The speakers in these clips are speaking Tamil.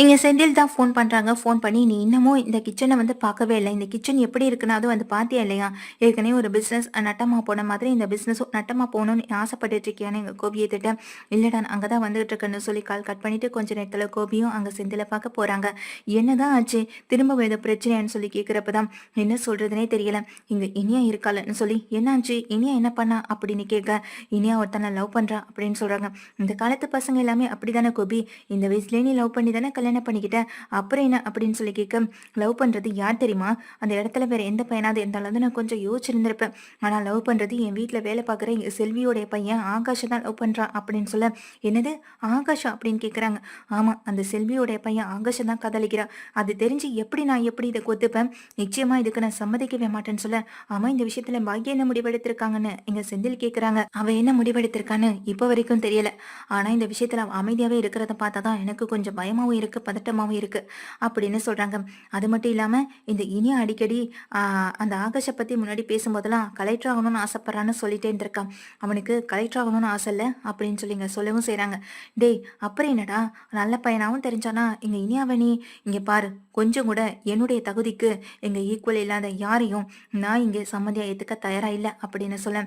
இங்க செந்தில் தான் ஃபோன் பண்றாங்க. ஃபோன் பண்ணி, "நீ இன்னமும் இந்த கிச்சனை வந்து பார்க்கவே இல்லை இந்த கிச்சன் எப்படி இருக்குன்னா அது வந்து பார்த்தியா இல்லையா? ஏற்கனவே ஒரு பிசினஸ் நட்டமா போன மாதிரி இந்த பிசினஸும் நட்டமா போகணும்னு ஆசைப்பட்டுட்டு இருக்கியான்னு" எங்க கோபியை திட்ட, "இல்லடா அங்கதான் வந்துட்டு தான் இருக்கேன்னு" சொல்லி கால் கட் பண்ணிட்டு கொஞ்ச நேரத்துல கோபியும் அங்க செந்தில பார்க்க போறாங்க. "என்னதான் ஆச்சு? திரும்ப ஏதோ பிரச்சனையான்னு?" சொல்லி கேட்கிறப்ப தான், என்ன சொல்றதுனே தெரியல. இங்க இனியா இருக்காளன்னு சொல்லி, "என்னாச்சு? இனியா என்ன பண்ணா?" அப்படின்னு கேட்க, "இனியா ஒருத்தனை லவ் பண்றா" அப்படின்னு சொல்றாங்க. இந்த காலத்து பசங்க எல்லாமே அப்படிதானே கோபி. இந்த வயசுலயே நீ லவ் பண்ணி தானே கல்யாணம் பண்ணிக்கிட்ட அப்புறம் என்ன அப்படின்னு சொல்லி கேட்க லவ் பண்றது யார் தெரியுமா? அந்த இடத்துல வேற எந்த பையனாவது இருந்தாலும் வந்து நான் கொஞ்சம் யோசிச்சிருந்திருப்பேன். ஆனா லவ் பண்றது என் வீட்டில் வேலை பார்க்குற எங்க செல்வியோடைய பையன் ஆகாஷை தான் லவ் பண்றான் அப்படின்னு சொல்ல என்னது? ஆகாஷா? அப்படின்னு கேட்குறாங்க. ஆமா அந்த செல்வியோடைய பையன் ஆகாஷை தான் காதலிக்கிறா. அது தெரிஞ்சு எப்படி நான் எப்படி இதை கொத்துப்பேன்? நிச்சயமா இதுக்கு நான் சம்மதிக்கவே மாட்டேன்னு சொல்ல ஆமாம் இந்த விஷயத்துல பாக்கியம் என்ன முடிவெடுத்திருக்காங்கன்னு எங்க செந்தில் கேட்குறாங்க. அவன் என்ன முடிவெடுத்திருக்கான்னு இப்போ வரைக்கும் தெரியல. ஆனா இந்த விஷயத்துல அமைதியாகவே இருக்கிறத பார்த்தா தான் எனக்கு கொஞ்சம் பயமாவும் இருக்கு. பதட்டமாகவும் இருக்கு. அப்படின்னு சொல்றாங்க. அது மட்டும் இல்லாம இந்த இனியா அடிக்கடி அந்த ஆகாஷை பத்தி முன்னாடி பேசும்போதெல்லாம் கலெக்டர் ஆகணும்னு ஆசைப்படுறான்னு சொல்லிட்டே இருந்திருக்கான். அவனுக்கு கலெக்டர் ஆகணும்னு ஆசை இல்லை அப்படின்னு சொல்லிங்க சொல்லவும் செய்யறாங்க டேய் அப்புறம் என்னடா? நல்ல பையனாவும் தெரிஞ்சானா? இங்க இனியாவை நீ இங்க பாரு. கொஞ்சம் கூட என்னுடைய தகுதிக்கு எங்க ஈக்குவல் இல்லாத யாரையும் நான் இங்க சம்மதியா ஏத்துக்க தயாரா இல்லை அப்படின்னு சொல்ல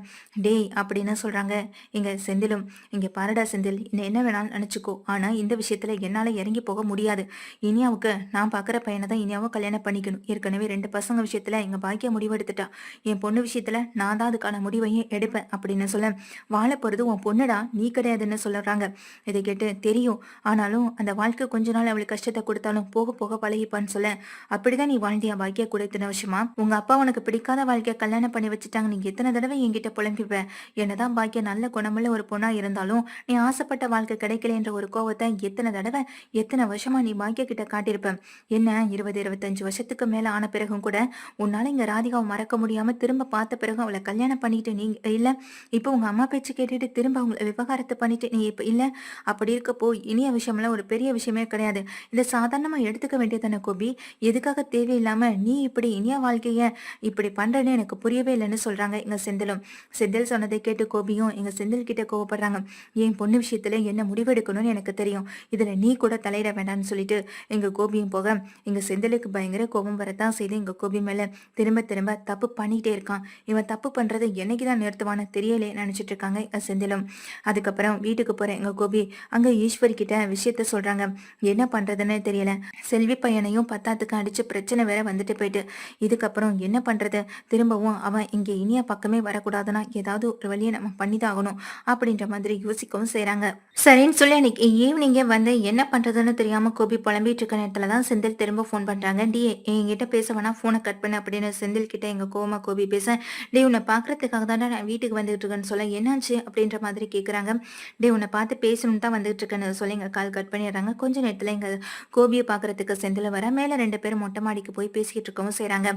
டேய் அப்படின்னு சொல்றாங்க. இங்க செந்திலும் இங்க பாருடா செந்தில். இன்னும் என்ன வேணாலும் நினைச்சுக்கோ. ஆனா இந்த விஷயத்துல என்னால இறங்கி போக முடியும் முடியாது. இனியாவுக்கு நான் பார்க்குற பையனை தான் இனியாவும் கல்யாணம் பண்ணிக்கணும். ஏற்கனவே ரெண்டு பசங்க விஷயத்துல எங்க பாக்கிய முடிவெடுத்துட்டா என் பொண்ணு விஷயத்துல நான் தான் அதுக்கான முடிவையும் எடுப்பேன் அப்படின்னு சொல்ல வாழ போறது உன் பொண்ணுடா நீ கிடையாதுன்னு சொல்லுறாங்க இதை கேட்டு தெரியும். ஆனாலும் அந்த வாழ்க்கை கொஞ்ச நாள் அவளுக்கு கஷ்டத்தை கொடுத்தாலும் போக போக பழகிப்பான்னு சொல்ல அப்படிதான் நீ வாழ்ந்தியா பாக்கிய கூட இத்தனை வருஷமா? உங்க அப்பா உனக்கு பிடிக்காத வாழ்க்கையை கல்யாணம் பண்ணி வச்சுட்டாங்க. நீ எத்தனை தடவை என்கிட்ட புலம்பிப்ப? என்னதான் பாக்கிய நல்ல குணமுள்ள ஒரு பொண்ணா இருந்தாலும் நீ ஆசைப்பட்ட வாழ்க்கை கிடைக்கல என்ற ஒரு கோவத்தை எத்தனை தடவை எத்தனை வருஷம் நீ பாக்கிய கிட்ட காட்டியிருப்ப என்ன இருபது இருபத்தஞ்சு வருஷத்துக்கு மேல ஆன பிறகும் கூட உன்னால இங்க ராதிகாவை மறக்க முடியாம திரும்ப பார்த்த பிறகு அவளை கல்யாணம் பண்ணிட்டு நீ இல்ல இப்போ உங்க அம்மா பேச்சு கேட்டுட்டு திரும்ப அவங்கள விவகாரத்தை பண்ணிட்டு நீ இப்ப இல்ல அப்படி இருக்கப்போ இனிய விஷயம்லாம் ஒரு பெரிய விஷயமே கிடையாது. இதை சாதாரணமா எடுத்துக்க வேண்டியதானே கோபி? எதுக்காக தேவையில்லாம நீ இப்படி இனிய வாழ்க்கைய இப்படி பண்றேன்னு எனக்கு புரியவே இல்லைன்னு சொல்றாங்க எங்க செந்திலும். செந்தில் சொன்னதை கேட்டு கோபியும் எங்க செந்தில் கிட்ட கோவப்படுறாங்க. என் பொண்ணு விஷயத்துல என்ன முடிவெடுக்கணும்னு எனக்கு தெரியும். இதுல நீ கூட தலையிட வேண்டாம். வேண்டாம்னு சொல்லிட்டு எங்க கோபியும் போக எங்க செந்திலுக்கு பயங்கர கோபம் வரத்தான் செய்து எங்க கோபி மேல திரும்ப திரும்ப தப்பு பண்ணிட்டே இருக்கான். இவன் தப்பு பண்றதை என்னைக்குதான் நிறுத்துவான்னு தெரியலே நினைச்சிட்டு இருக்காங்க எங்க செந்திலும். அதுக்கப்புறம் வீட்டுக்கு போற எங்க கோபி. அங்க ஈஸ்வரி கிட்ட விஷயத்த சொல்றாங்க. என்ன பண்றதுன்னு தெரியல. செல்வி பையனையும் பத்தாத்துக்கு அடிச்சு பிரச்சனை வேற வந்துட்டு போயிட்டு. இதுக்கப்புறம் என்ன பண்றது? திரும்பவும் அவன் இங்க இனிய பக்கமே வரக்கூடாதுன்னா ஏதாவது ஒரு வழியை நம்ம பண்ணிதான் ஆகணும் அப்படின்ற மாதிரி யோசிக்கவும் செய்கிறாங்க சரின்னு சொல்லி அன்னைக்கு ஈவினிங்கே வந்து என்ன பண்றதுன்னு பேசாம கோபி புலம்பிட்டு இருக்க நேரத்துல தான் செந்தில் திரும்ப ஃபோன் பண்றாங்க. டி என்கிட்ட பேச வேணா ஃபோனை கட் பண்ணு அப்படின்னு செந்தில் கிட்ட எங்க கோமா கோபி பேச டே உன்னை பாக்குறதுக்காக தான் நான் வீட்டுக்கு வந்துட்டு இருக்கேன்னு சொல்ல என்னாச்சு? அப்படின்ற மாதிரி கேக்குறாங்க. டே உன்னை பார்த்து பேசணும்னு தான் வந்துட்டு இருக்கேன்னு சொல்லி எங்க கால் கட் பண்ணிடுறாங்க. கொஞ்ச நேரத்துல எங்க கோபியை பாக்குறதுக்கு செந்தில் வர மேல ரெண்டு பேரும் மொட்டை மாடிக்கு போய் பேசிக்கிட்டு இருக்கவும் செய்யறாங்க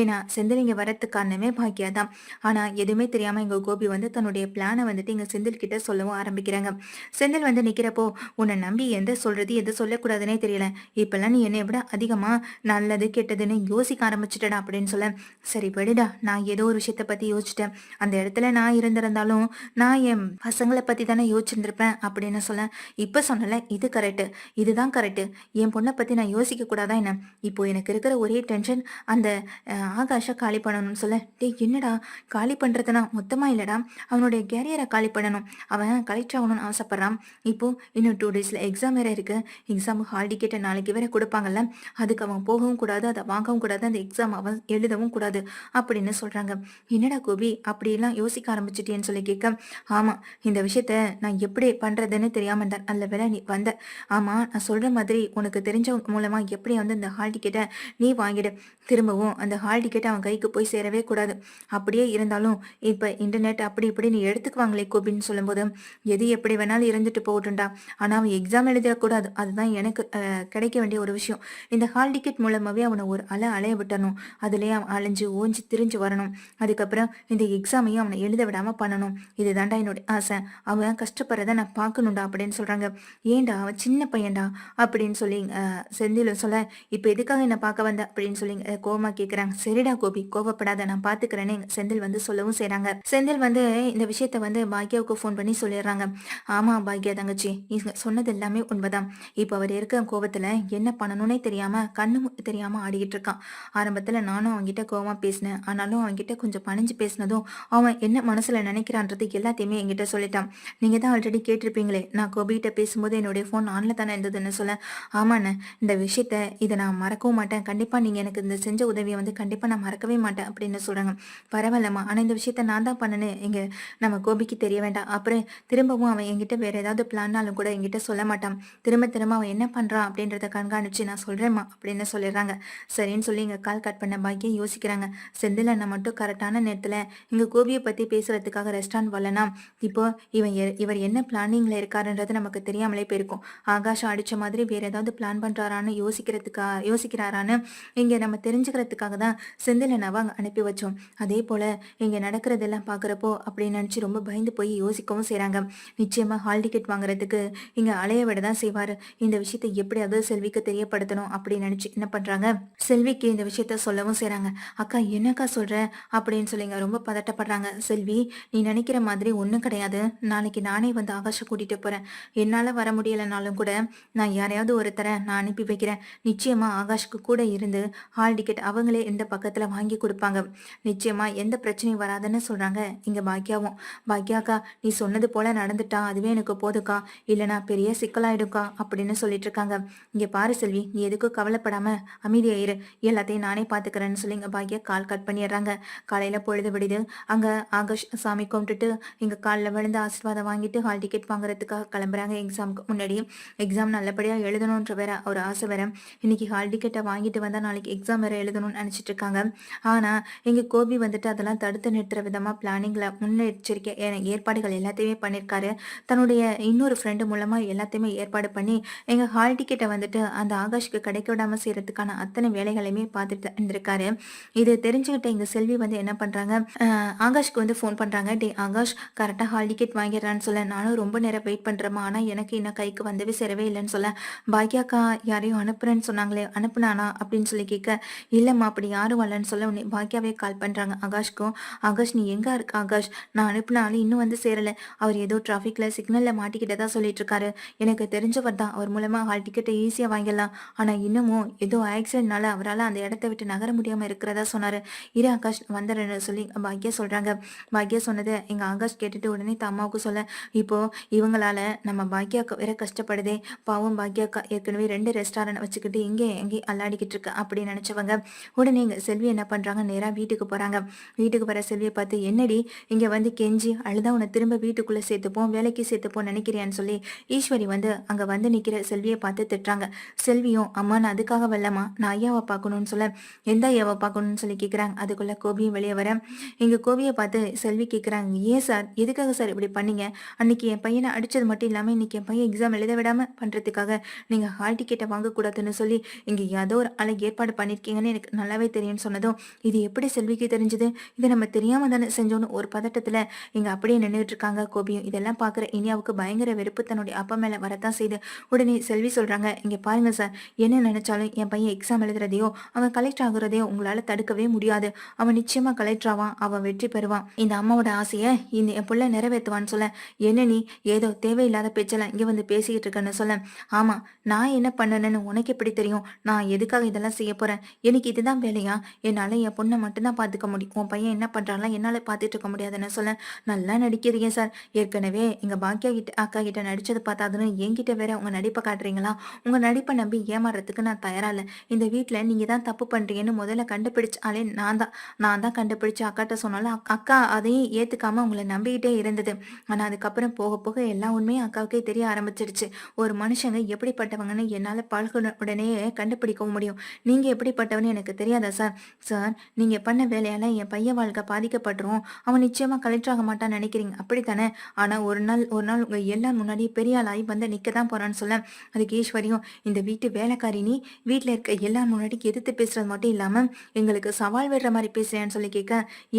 ஏன்னா செந்தில் இங்க வரத்துக்கு காரணமே பாக்கியா தான் ஆனா எதுவுமே தெரியாம எங்க கோபி வந்து தன்னுடைய பிளானை வந்துட்டு எங்க செந்தில் கிட்ட சொல்லவும் ஆரம்பிக்கிறாங்க. செந்தில் வந்து நிக்கிறப்போ உன்னை நம்பி எந்த சொல்றது எது சொல்லக்கூடாதுன்னே தெரியல. இப்பெல்லாம் நீ என்னை விட அதிகமா நல்லது கெட்டதுன்னு யோசிக்க ஆரம்பிச்சிட்டடா அப்படின்னு சொல்ல. சரி படிடா நான் ஏதோ ஒரு விஷயத்த பத்தி யோசிச்சிட்டேன். அந்த இடத்துல நான் இருந்திருந்தாலும் நான் என் பசங்களை பத்தி தானே யோசிச்சிருந்திருப்பேன் அப்படின்னு சொல்ல. இப்ப சொன்னல இது கரெக்ட் இதுதான் கரெக்டு என் பொண்ணை பத்தி நான் யோசிக்க கூடாதா என்ன? இப்போ எனக்கு இருக்கிற ஒரே டென்ஷன் அந்த ஆகாஷை காலி பண்ணணும்னு சொல்ல. டேய் என்னடா? காலி பண்றதுனா மொத்தமா இல்லடா. அவனுடைய கேரியரை காலி பண்ணணும். அவன் கலெக்ட் ஆகணும்னு ஆசைப்படுறான். இப்போ இன்னும் டூ டேஸ்ல எக்ஸாம் வேற இருக்கு. எக்ஸாம் ஹால் டிக்கெட்டை நாளைக்கு வேற கொடுப்பாங்கல்ல அதுக்கு அவன் போகவும் கூடாது அதை வாங்கவும் கூடாது அந்த எக்ஸாம் அவன் எழுதவும் கூடாது அப்படின்னு சொல்கிறாங்க என்னடா கோபி அப்படிலாம் யோசிக்க ஆரம்பிச்சிட்டேன்னு சொல்லி கேட்க ஆமாம் இந்த விஷயத்த நான் எப்படி பண்ணுறதுன்னு தெரியாமல் இருந்தேன் நல்ல வேளை நீ வந்த. ஆமாம் நான் சொல்கிற மாதிரி உனக்கு தெரிஞ்சவங்க மூலமாக எப்படி வந்து இந்த ஹால் டிக்கெட்டை நீ வாங்கிடு. திரும்பவும் அந்த ஹால் டிக்கெட்டை அவன் கைக்கு போய் சேரவே கூடாது. அப்படியே இருந்தாலும் இப்போ இன்டர்நெட் அப்படி இப்படி நீ எடுத்துக்குவாங்களே கோபின்னு சொல்லும்போது எது எப்படி வேணாலும் இருந்துட்டு போகட்டும்டா. ஆனால் அவன் எக்ஸாம் எழுதக்கூடாது அதுதான் எனக்கு எனக்கு கிடைக்க வேண்டிய ஒரு விஷயம். இந்த ஹால் டிக்கெட் மூலமாகவே அவனை ஒரு அலை அலைய விட்டணும். அதுலேயே அவன் அலைஞ்சு ஓஞ்சி திரிஞ்சு வரணும். அதுக்கப்புறம் இந்த எக்ஸாமையும் அவனை எழுத விடாமல் பண்ணணும். இதுதான்டா என்னோட ஆசை. அவன் கஷ்டப்படுறத நான் பார்க்கணும்டா அப்படின்னு சொல்கிறாங்க ஏன்டா அவன் சின்ன பையன்டா அப்படின்னு சொல்லி செந்திலும் சொல்ல இப்போ எதுக்காக என்னை பார்க்க வந்த? அப்படின்னு சொல்லி கோமா கேட்குறாங்க சரிடா கோபி கோவப்படாத. நான் பார்த்துக்கிறேன்னு செந்தில் வந்து சொல்லவும் செய்கிறாங்க செந்தில் வந்து இந்த விஷயத்த வந்து பாக்யாவுக்கு ஃபோன் பண்ணி சொல்லிடுறாங்க. ஆமா பாக்யா தங்கச்சி சொன்னது எல்லாமே உண்மைதான். இப்போ அவர் இருக்க கோபத்துல என்ன பண்ணணும்னே தெரியாம கண்ணு தெரியாம ஆடிக்கிட்டு இருக்கான். ஆரம்பத்துல நானும் அவன்கிட்ட கோவமா பேசினேன். ஆனாலும் அவன்கிட்ட கொஞ்சம் பணிஞ்சு பேசினதும் அவன் என்ன மனசுல நினைக்கிறான்றது எல்லாத்தையுமே என்கிட்ட சொல்லிட்டான். நீங்க தான் ஆல்ரெடி கேட்டிருப்பீங்களே நான் கோபிகிட்ட பேசும்போது என்னுடைய ஃபோன் ஆன்ல தானே இருந்ததுன்னு சொல்ல. ஆமாண்ண இந்த விஷயத்த இதை நான் மறக்கவும் மாட்டேன். கண்டிப்பா நீங்க எனக்கு இந்த செஞ்ச உதவியை வந்து கண்டிப்பா நான் மறக்கவே மாட்டேன் அப்படின்னு சொல்றாங்க. பரவாயில்லம்மா ஆனா இந்த விஷயத்த நான் தான் பண்ணனேன் எங்க நம்ம கோபிக்கு தெரிய வேண்டாம். அப்புறம் திரும்பவும் அவன் என்கிட்ட வேற ஏதாவது பிளான்னாலும் கூட என்கிட்ட சொல்ல மாட்டான். திரும்ப திரும்ப அவன் என்ன என்ன பண்றா அப்படின்றத கண்காணிச்சு நான் சொல்றேம்மா அப்படின்னு சொல்லிடுறாங்க. சரின்னு சொல்லி இங்க கால் கட் பண்ண பாக்கியம் யோசிக்கிறாங்க. செந்தில் அண்ணன் மட்டும் கரெக்டான நேரத்துல இங்க கோபியை பத்தி பேசுறதுக்காக ரெஸ்டாரண்ட் வரலனா இப்போ இவன் இவர் என்ன பிளானிங்ல இருக்காருன்றது நமக்கு தெரியாமலே போயிருக்கும். ஆகாஷம் அடிச்ச மாதிரி வேற ஏதாவது பிளான் பண்றாரான்னு யோசிக்கிறதுக்கா யோசிக்கிறாரான்னு இங்க நம்ம தெரிஞ்சுக்கிறதுக்காக தான் செந்தில் அண்ணாவை அனுப்பி வச்சோம். அதே போல இங்க நடக்கிறதெல்லாம் பாக்குறப்போ அப்படின்னு நினைச்சு ரொம்ப பயந்து போய் யோசிக்கவும் செய்றாங்க. நிச்சயமா ஹால் டிக்கெட் வாங்குறதுக்கு இங்க அலைய விட தான் செய்வாரு. இந்த விஷயம் விஷயத்தை எப்படியாவது செல்விக்கு தெரியப்படுத்தணும் அப்படின்னு நினைச்சு என்ன பண்றாங்க? செல்விக்கு இந்த விஷயத்த சொல்லவும் செய்றாங்க. அக்கா என்னக்கா சொல்ற? அப்படின்னு சொல்லிங்க. ரொம்ப பதட்டப்படுறாங்க. செல்வி நீ நினைக்கிற மாதிரி ஒண்ணும் கிடையாது. நாளைக்கு நானே வந்து ஆகாஷை கூட்டிட்டு போறேன். என்னால வர முடியலனாலும் கூட நான் யாரையாவது ஒருத்தரை நான் அனுப்பி வைக்கிறேன். நிச்சயமா ஆகாஷ்க்கு கூட இருந்து ஹால் டிக்கெட் அவங்களே இந்த பக்கத்துல வாங்கி கொடுப்பாங்க. நிச்சயமா எந்த பிரச்சனையும் வராதுன்னு சொல்றாங்க. இங்க பாக்கியாவும் பாக்கியாக்கா நீ சொன்னது போல நடந்துட்டா. அதுவே எனக்கு போதுக்கா. இல்லைனா பெரிய சிக்கலாயிடும்க்கா. அப்படின்னு சொல்லிட்டு இருக்காங்க இங்க பாரு செல்வி நீ எதுக்கும் கவலைப்படாம அமைதியாயிரு எல்லாத்தையும் நானே பாத்துக்கிறேன்னு சொல்லி இங்க பாக்கியா கால் கட் பண்ணிடுறாங்க. காலையில பொழுது விடுது. அங்க ஆகாஷ் சாமி கும்பிட்டுட்டு இங்கே காலில் விழுந்து ஆசீர்வாதம் வாங்கிட்டு ஹால் டிக்கெட் வாங்குறதுக்காக கிளம்புறாங்க. எக்ஸாமுக்கு முன்னாடி எக்ஸாம் நல்லபடியா எழுதணுன்ற வேற ஒரு ஆசை வேற. இன்னைக்கு ஹால் டிக்கெட்டை வாங்கிட்டு வந்தா நாளைக்கு எக்ஸாம் வேற எழுதணும்னு நினைச்சிட்டு இருக்காங்க. ஆனா இங்க கோபி வந்துட்டு அதெல்லாம் தடுத்து நிறுத்துற விதமா பிளானிங்ல முன்னெச்சரிக்கை ஏ- ஏற்பாடுகள் எல்லாத்தையுமே பண்ணிருக்காரு. தன்னுடைய இன்னொரு ஃப்ரெண்டு மூலமா எல்லாத்தையுமே ஏற்பாடு பண்ணி எங்க ஹால் டிக்கெட்டை வந்துட்டு அந்த ஆகாஷ்க்கு கிடைக்க விடாம செய்யறதுக்கான அத்தனை வேலைகளையுமே பார்த்துட்டு இருந்திருக்காரு. இது தெரிஞ்சுக்கிட்ட இங்க செல்வி வந்து என்ன பண்றாங்க? ஆகாஷ்க்கு வந்து ஃபோன் பண்றாங்க. டே ஆகாஷ் கரெக்டாக ஹால் டிக்கெட் வாங்கிடுறான்னு சொல்ல. நானும் ரொம்ப நேரம் வெயிட் பண்றேமா ஆனா எனக்கு இன்னும் கைக்கு வந்தவே சேரவே இல்லைன்னு சொல்ல. பாக்யாக்கா யாரையும் அனுப்புறேன்னு சொன்னாங்களே அனுப்புனானா? அப்படின்னு சொல்லி கேட்க இல்லம்மா அப்படி யாரும் வரலன்னு சொல்ல உடனே பாக்யாவே கால் பண்றாங்க ஆகாஷ்க்கும். ஆகாஷ் நீ எங்க இருக்க ஆகாஷ்? நான் அனுப்புனாலும் இன்னும் வந்து சேரல. அவர் ஏதோ டிராஃபிக்ல சிக்னல்ல மாட்டிக்கிட்டதா சொல்லிட்டு இருக்காரு. எனக்கு தெரிஞ்சவர் தான். அவர் மூலமா ஹால் டிக்கெட்டை ஈஸியாக வாங்கிடலாம். ஆனால் இன்னமும் ஏதோ ஆக்சிடென்ட்னால அவரால் அந்த இடத்த விட்டு நகர முடியாமல் இருக்கிறதா சொன்னார். இரு ஆகாஷ் வந்துடுறேன்னு சொல்லி பாக்யா சொல்கிறாங்க பாக்யா சொன்னதை எங்கள் ஆகாஷ் கேட்டுட்டு உடனே தம்மாவுக்கு சொல்ல இப்போ இவங்களால நம்ம பாக்யாக்கா வேற கஷ்டப்படுதே. பாவம் பாக்யாக்கா ஏற்கனவே ரெண்டு ரெஸ்டாரண்ட் வச்சுக்கிட்டு இங்கே எங்கேயும் அல்லாடிக்கிட்டு இருக்க அப்படின்னு நினச்சவங்க. உடனே இங்கே செல்வி என்ன பண்ணுறாங்க நேராக வீட்டுக்கு போகிறாங்க வீட்டுக்கு வர செல்வியை பார்த்து என்னடி? இங்கே வந்து கெஞ்சி அழுதா உன்னை திரும்ப வீட்டுக்குள்ளே சேர்த்துப்போம் வேலைக்கு சேர்த்துப்போம் நினைக்கிறியான்னு சொல்லி ஈஸ்வரி வந்து அங்கே வந்து நிற்கிற செல்வி செல்வியை பார்த்து திட்டுறாங்க. செல்வியும் அம்மா நான் அதுக்காக வரலம்மா. நான் ஐயாவை பார்க்கணும்னு சொல்ல. எந்த ஐயாவை பார்க்கணும்னு சொல்லி கேக்குறாங்க. அதுக்குள்ள கோபியும் வெளியே வர. இங்க கோபியை பார்த்து செல்வி கேக்குறாங்க ஏன் சார்? எதுக்காக சார் இப்படி பண்ணீங்க? அன்னைக்கு என் பையனை அடிச்சது மட்டும் இல்லாம இன்னைக்கு என் பையன் எக்ஸாம் எழுத விடாம பண்றதுக்காக நீங்க ஹால் டிக்கெட்டை வாங்கக்கூடாதுன்னு சொல்லி இங்க ஏதோ ஒரு ஆளை ஏற்பாடு பண்ணிருக்கீங்கன்னு எனக்கு நல்லாவே தெரியும்னு சொன்னதும் இது எப்படி செல்விக்கு தெரிஞ்சது? இதை நம்ம தெரியாம தானே செஞ்சோன்னு ஒரு பதட்டத்துல இங்க அப்படியே நின்றுட்டு இருக்காங்க கோபியும். இதெல்லாம் பாக்குற இனியாவுக்கு பயங்கர வெறுப்பு. தன்னுடைய அப்பா மேல வரத்தான் செய்து. உடனே செல்வி சொல்றாங்க. இங்க பாருங்க சார் என்ன நினைச்சாலும் என் பையன் எக்ஸாம் எழுதுறதையோ அவன் கலெக்டர் ஆகுறதையோ உங்களால தடுக்கவே முடியாது. அவன் நிச்சயமா கலெக்டர் ஆவான். அவன் வெற்றி பெறுவான். இந்த அம்மாவோட ஆசையை இந்த என் பிள்ளை நிறைவேற்றுவான்னு சொல்ல என்ன நீ ஏதோ தேவையில்லாத பேச்செல்லாம் இங்க வந்து பேசிக்கிட்டு இருக்கன்னு சொல்ல. ஆமா நான் என்ன பண்ணணும்னு உனக்கு எப்படி தெரியும்? நான் எதுக்காக இதெல்லாம் செய்ய போறேன்? எனக்கு இதுதான் வேலையா? என்னால என் பொண்ணை மட்டும்தான் பாத்துக்க முடியும். உன் பையன் என்ன பண்றான்லாம் என்னால பாத்துட்டு இருக்க முடியாதுன்னு சொல்ல. நல்லா நடிக்கிறீங்க சார் ஏற்கனவே எங்க பாக்கியா கிட்ட அக்கா கிட்ட நடிச்சது பார்த்தாதுன்னு என்கிட்ட வேற உங்க நடிப்பை காட்டுறீங்களா உங்க நடிப்பை நம்பி ஏமாறுறதுக்கு நான் தயாரா இல்ல. இந்த வீட்ல நீங்க தான் தப்பு பண்றீங்கன்னு முதல்ல கண்டுபிடிச்சாலே நான் தான். நான் தான் கண்டுபிடிச்சு அக்காட்ட சொன்னாலும் அக்கா அதையும் ஏத்துக்காம உங்களை நம்பிக்கிட்டே இருந்தது. ஆனா அதுக்கப்புறம் போக போக எல்லா உண்மையும் அக்காவுக்கே தெரிய ஆரம்பிச்சிருச்சு ஒரு மனுஷங்க எப்படிப்பட்டவங்கன்னு என்னால பழகுன உடனே கண்டுபிடிக்கவும் முடியும். நீங்க எப்படிப்பட்டவன்னு எனக்கு தெரியாதா சார்? சார் நீங்க பண்ண வேலையால என் பையன் வாழ்க்கை பாதிக்கப்பட்டுரும். அவன் நிச்சயமா கலெக்டர் ஆக மாட்டான்னு நினைக்கிறீங்க. அப்படித்தானே? ஆனா ஒரு நாள் ஒரு நாள் உங்க எல்லார் முன்னாடி பெரிய ஆளாகி வந்து நிக்க தான் போறான்னு சொல்ல அதுக்கு ஈஸ்வரியும் இந்த வீட்டு வேலைக்காரி நீ வீட்டுல இருக்க எல்லார் முன்னாடி எதிர்த்து பேசுறது மட்டும் இல்லாமல் எங்களுக்கு சவால் விடுற மாதிரி பேசுறேன்னு சொல்லி கேட்க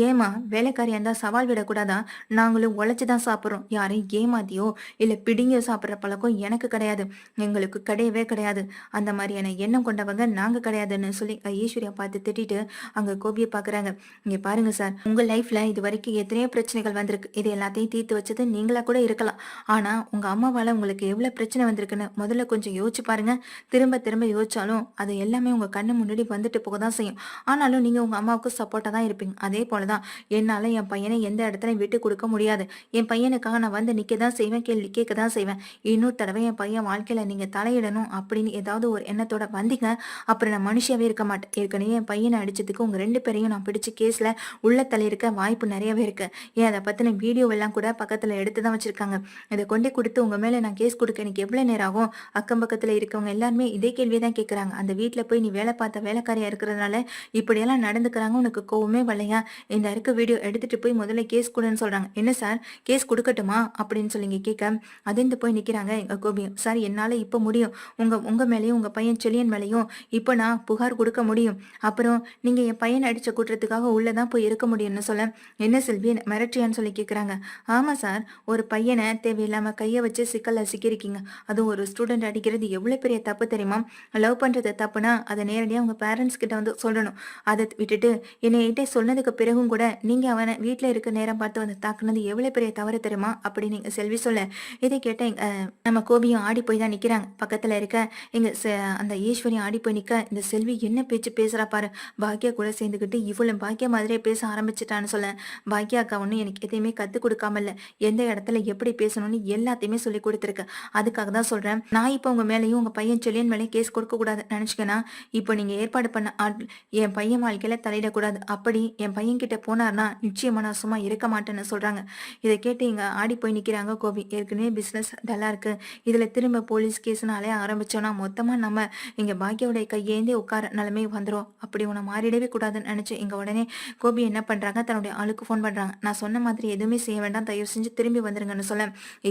ஏமா வேலைக்காரியா இருந்தால் சவால் விடக்கூடாதா? நாங்களும் உழைச்சி தான் சாப்பிட்றோம். யாரையும் ஏமாத்தியோ இல்லை பிடிங்க சாப்பிட்ற பழக்கம் எனக்கு கிடையாது. எங்களுக்கு கிடையவே கிடையாது. அந்த மாதிரியான எண்ணம் கொண்டவங்க நாங்க கிடையாதுன்னு சொல்லி ஈஸ்வரியா பார்த்து திட்டிட்டு அங்கே கோபியை பார்க்குறாங்க இங்கே பாருங்க சார் உங்க லைஃப்ல இது வரைக்கும் எத்தனையோ பிரச்சனைகள் வந்திருக்கு. இது எல்லாத்தையும் தீர்த்து வச்சது நீங்களா கூட இருக்கலாம். ஆனால் உங்க அம்மாவால் உங்களுக்கு எவ்வளோ பிரச்சனை வந்திருக்குன்னு முதல்ல முதல்ல கொஞ்சம் யோசிச்சு பாருங்க. திரும்ப திரும்ப யோசிச்சாலும் அது எல்லாமே உங்க கண்ணு முன்னாடி வந்துட்டு போக தான் செய்யும். ஆனாலும் நீங்க உங்க அம்மாவுக்கு சப்போர்ட்டா தான் இருப்பீங்க. அதே போலதான். என்னால என் பையனை எந்த இடத்துல விட்டு கொடுக்க முடியாது. என் பையனுக்காக நான் வந்து நிக்க தான் செய்வேன். கேள்வி கேட்க தான் செய்வேன். இன்னொரு தடவை என் பையன் வாழ்க்கையில நீங்க தலையிடணும் அப்படின்னு ஏதாவது ஒரு எண்ணத்தோட வந்தீங்க. அப்புறம் நான் மனுஷியாவே இருக்க மாட்டேன். ஏற்கனவே என் பையனை அடிச்சதுக்கு உங்க ரெண்டு பேரையும் நான் பிடிச்ச கேஸ்ல உள்ள தலையிருக்க வாய்ப்பு நிறையவே இருக்கு. ஏன் அதை பத்தின வீடியோ எல்லாம் கூட பக்கத்துல எடுத்து தான் வச்சிருக்காங்க. இதை கொண்டு கொடுத்து உங்க மேல நான் கேஸ் கொடுக்க எனக்கு எவ்வளவு நேரம் ஆகும்? அக்கம் பக்கத்துல இருக்கவங்க எல்லாருமே இதே கேள்வியை தான் கேட்கறாங்க அந்த வீட்டுல போய் நீ வேலை பார்த்த வேலைக்காரியா இருக்கிறதுனால இப்படியெல்லாம் நடந்துக்கிறாங்க. உனக்கு கோவமே வரலையா? இந்த இருக்க வீடியோ எடுத்துட்டு போய் முதல்ல கேஸ் கொடுன்னு சொல்றாங்க. என்ன சார்? கேஸ் கொடுக்கட்டுமா? அப்படின்னு சொல்லிங்க கேட்க அதிர்ந்து போய் நிக்கிறாங்க எங்க கோபியும் சார் என்னால இப்ப முடியும். உங்க உங்க மேலேயும் உங்க பையன் செலியன் மேலையும் இப்போ நான் புகார் கொடுக்க முடியும். அப்புறம் நீங்க என் பையன் அடிச்ச உள்ளே உள்ளதான் போய் இருக்க முடியும்னு சொல்ல என்ன செல்வி? மிரட்டியான்னு சொல்லி கேக்குறாங்க. ஆமா சார் ஒரு பையனை தேவையில்லாம கைய வச்சு சிக்கல்ல சிக்கிருக்கீங்க அதுவும் ஒரு ஸ்டூடெண்ட் அடிக்கிறது எவ்வளவு பெரிய தப்பு தெரியுமா? லவ் பண்றது தப்புனா அதை நேரடியாக உங்க பேரண்ட்ஸ் கிட்ட வந்து சொல்லணும். அதை விட்டுட்டு என்னையிட்ட சொன்னதுக்கு பிறகும் கூட நீங்க அவனை வீட்டுல இருக்க நேரம் பார்த்து வந்து தாக்குனது எவ்வளவு பெரிய தவறு தெரியுமா? அப்படி நீங்க செல்வி சொல்ல. இதை கேட்ட நம்ம கோபியும் ஆடி போய் தான் நிக்கிறாங்க. பக்கத்துல இருக்க எங்க அந்த ஈஸ்வரி ஆடி போய் நிக்க இந்த செல்வி என்ன பேச்சு பேசுறா பாரு. பாக்கியா கூட சேர்ந்துக்கிட்டு இவ்வளவு பாக்கியா மாதிரியே பேச ஆரம்பிச்சிட்டான்னு சொல்ல. பாக்கியா அக்கா ஒன்றும் எனக்கு எதையுமே கத்து கொடுக்காம இல்ல. எந்த இடத்துல எப்படி பேசணும்னு எல்லாத்தையுமே சொல்லி கொடுத்துருக்கு. அதுக்காக தான் சொல்றேன். நான் இப்போ உங்க மேலேயும் உங்க பையன் செல்லியன் மேலே கேஸ் கொடுக்க கூடாது நினைச்சுக்கனா இப்போ நீங்க ஏற்பாடு பண்ண ஆட் என் பையன் வாழ்க்கையில தலையிடக்கூடாது. அப்படி என் பையன் கிட்ட போனார்னா நிச்சயமா நான் சும்மா இருக்க மாட்டேன்னு சொல்றாங்க. இதை கேட்டு இங்க ஆடி போய் நிக்கிறாங்க கோபி. ஏற்கனவே பிசினஸ் டல்லா இருக்கு. இதுல திரும்ப போலீஸ் கேஸ்னாலே ஆரம்பிச்சோம்னா மொத்தமா நம்ம இங்க பாக்கியோடைய கையேந்தி உட்கார நிலைமை வந்துடும் அப்படி உன்னை மாறிடவே கூடாதுன்னு நினைச்சு இங்க உடனே கோபி என்ன பண்றாங்க தன்னுடைய ஆளுக்கு ஃபோன் பண்றாங்க. நான் சொன்ன மாதிரி எதுவுமே செய்ய வேண்டாம். தயவு செஞ்சு திரும்பி வந்துருங்கன்னு சொல்ல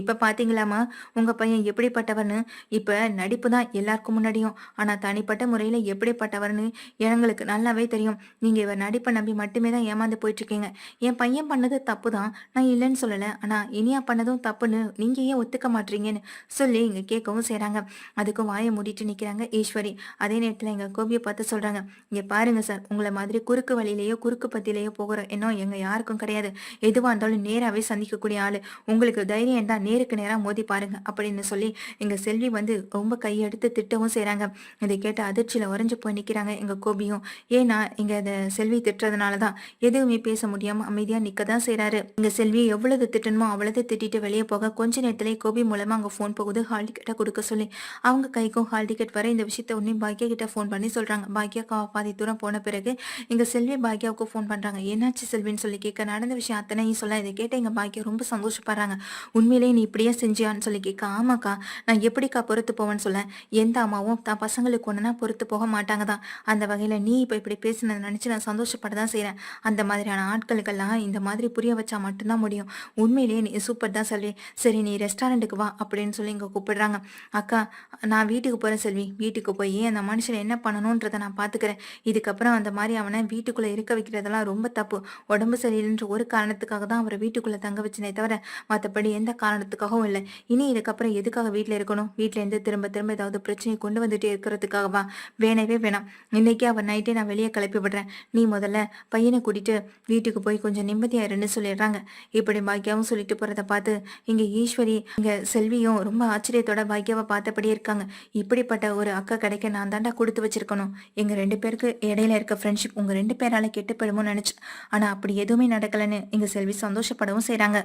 இப்ப பாத்தீங்களாமா உங்க பையன் எப்படிப்பட்டவன்னு இப்ப நடிப்பு தான் எல்லாருக்கும் முன்னாடியும். ஆனா தனிப்பட்ட முறையில எப்படிப்பட்டவர்னு எங்களுக்கு நல்லாவே தெரியும். நீங்க இவர் நடிப்பை நம்பி மட்டுமே தான் ஏமாந்து போயிட்டு இருக்கீங்க என் பையன் பண்ணது தப்பு தான். நான் இல்லைன்னு சொல்லல. ஆனா இனியா பண்ணதும் தப்புன்னு நீங்க ஏன் ஒத்துக்க மாட்டீங்கன்னு சொல்லி இங்க கேட்கவும் செய்யறாங்க அதுக்கும் வாயை மூடிட்டு நிக்கிறாங்க ஈஸ்வரி. அதே நேரத்துல எங்க கோபியை பார்த்து சொல்றாங்க இங்க பாருங்க சார் உங்களை மாதிரி குறுக்கு வழியிலேயோ குறுக்கு பத்திலேயோ போகிற எண்ணம் எங்க யாருக்கும் கிடையாது. எதுவா இருந்தாலும் நேராவே சந்திக்கக்கூடிய ஆளு. உங்களுக்கு தைரியம் தான் நேருக்கு நேரா மோதி பாருங்க அப்படின்னு சொல்லி எங்க செல்வி வந்து ரொம்ப கையெடுத்து திட்டவும் செய்கிறாங்க இதை கேட்டு அதிர்ச்சியில் உறைஞ்சு போய் நிற்கிறாங்க எங்கள் கோபியும். ஏன்னா இங்கே இந்த செல்வி திட்டுறதுனால தான் எதுவுமே பேச முடியாமல் அமைதியாக நிற்க தான் செய்கிறாரு இங்கே செல்வி எவ்வளவு திட்டணுமோ அவ்வளவு திட்டிட்டு வெளியே போக கொஞ்ச நேரத்திலே கோபி மூலமாக அங்கே ஃபோன் போகுது. ஹால் டிக்கெட்டை கொடுக்க சொல்லி. அவங்க கைக்கும் ஹால் டிக்கெட் வர இந்த விஷயத்த உடனே பாக்கியா கிட்ட ஃபோன் பண்ணி சொல்கிறாங்க பாக்கியா கா- பாதி தூரம் போன பிறகு இங்கே செல்வி பாக்கியாவுக்கு ஃபோன் பண்ணுறாங்க என்னாச்சு செல்வின்னு சொல்லி கேட்க நடந்த விஷயம் அத்தனையும் சொல்ல. இதை கேட்ட எங்கள் பாக்கியா ரொம்ப சந்தோஷப்படுறாங்க. உண்மையிலேயே நீ இப்படியே செஞ்சியான்னு சொல்லி கேட்க ஆமாக்கா நான் எப்படிக்கா பொறுத்து போவேன்னு சொல்ல எந்த அம்மாவும் தான் பசங்களுக்கு ஒன்றுனா பொறுத்து போக மாட்டாங்க தான் அந்த வகையில் நீ இப்போ இப்படி பேசினதை நினச்சி நான் சந்தோஷப்பட தான் செய்கிறேன் அந்த மாதிரியான ஆட்களுக்கெல்லாம் இந்த மாதிரி புரிய வச்சா மட்டும்தான் முடியும். உண்மையிலேயே நீ சூப்பர் தான் செல்வி. சரி நீ ரெஸ்டாரண்ட்டுக்கு வா அப்படின்னு சொல்லி இங்கே கூப்பிடுறாங்க. அக்கா நான் வீட்டுக்கு போகிறேன் செல்வி. வீட்டுக்கு போய் அந்த மனுஷனை என்ன பண்ணணுன்றதை நான் பார்த்துக்கிறேன் இதுக்கப்புறம் அந்த மாதிரி அவனை வீட்டுக்குள்ளே இருக்க வைக்கிறதெல்லாம் ரொம்ப தப்பு. உடம்பு சரியில்லைன்ற ஒரு காரணத்துக்காக தான் அவரை வீட்டுக்குள்ளே தங்க வச்சனே தவிர மற்றபடி எந்த காரணத்துக்காகவும் இல்லை. இனி இதுக்கப்புறம் எதுக்காக வீட்டில் இருக்கணும்? வீட்டில் இருந்து திரும்ப திரும்ப ஏதாவது பிரச்சனை கொண்டு வந்துட்டே இருக்கிறதுக்காகவா? வேணவே வேணாம். இன்னைக்கு அவன் நைட்டே நான் வெளியே கிளப்பி விடுறேன். நீ முதல்ல பையனை கூட்டிட்டு வீட்டுக்கு போய் கொஞ்சம் நிம்மதியா இருன்னு சொல்லிடுறாங்க. இப்படி பாக்கியாவும் சொல்லிட்டு போறதை பார்த்து இங்க ஈஸ்வரி இங்க செல்வியும் ரொம்ப ஆச்சரியத்தோட பாக்கியாவை பார்த்தபடி இருக்காங்க. இப்படிப்பட்ட ஒரு அக்கா கிடைக்க நான் தாண்டா கொடுத்து வச்சிருக்கணும். எங்க ரெண்டு பேருக்கு இடையில இருக்க ஃப்ரெண்ட்ஷிப் உங்க ரெண்டு பேரால கெட்டு போயிடுமோ நினைச்சு ஆனா அப்படி எதுவுமே நடக்கலன்னு எங்க செல்வி சந்தோஷப்படவும் செய்யறாங்க